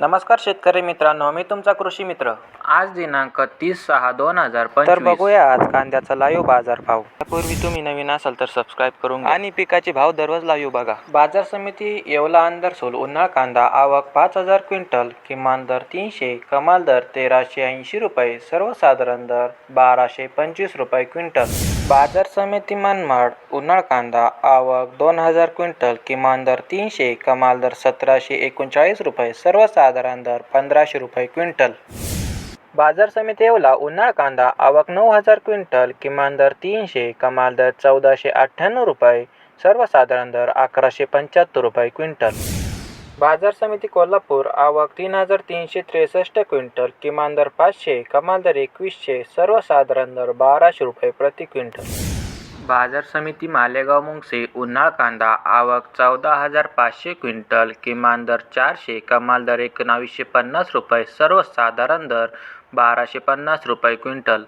नमस्कार शेतकरी मित्रांनो मी तुमचा कृषी मित्र. आज दिनांक तीस सहा दोन हजार तर पंचवीस. बघूया आज कांद्याचा लाईव्ह बाजार भाव त्यापूर्वी तुम्ही नवीन असाल तर सबस्क्राईब करून घ्या. आणि पिकाचे भाव दररोज लाईव्ह बघा. बाजार समिती येवला अंदरसूल उन्हाळ कांदा आवक पाच हजार क्विंटल किमान दर तीनशे कमाल दर तेराशे ऐंशी रुपये सर्वसाधारण दर बाराशे पंचवीस रुपये क्विंटल. बाजार समिती मनमाड उन्हाळ कांदा आवक दोन हजार क्विंटल किमान दर तीनशे कमाल दर सतराशे एकोणचाळीस रुपये सर्वसाधारण दर पंधराशे रुपये क्विंटल. बाजार समिती येवला उन्हाळ कांदा आवक नऊ हजार क्विंटल किमान दर तीनशे कमाल दर चौदाशे अठ्ठ्याण्णव रुपये सर्वसाधारण दर अकराशे पंच्याहत्तर रुपये क्विंटल. बाजार समिती कोल्हापूर आवक तीन हजार तीनशे त्रेसष्ट क्विंटल किमान दर पाचशे कमाल दर एकवीसशे सर्वसाधारण दर बाराशे रुपये प्रति क्विंटल. बाजार समिती मालेगाव मुंगसे उन्हाळ कांदा आवक चौदा हजार पाचशे क्विंटल किमान दर चारशे कमाल दर एकोणावीसशे पन्नास रुपये सर्वसाधारण दर बाराशे पन्नास रुपये क्विंटल.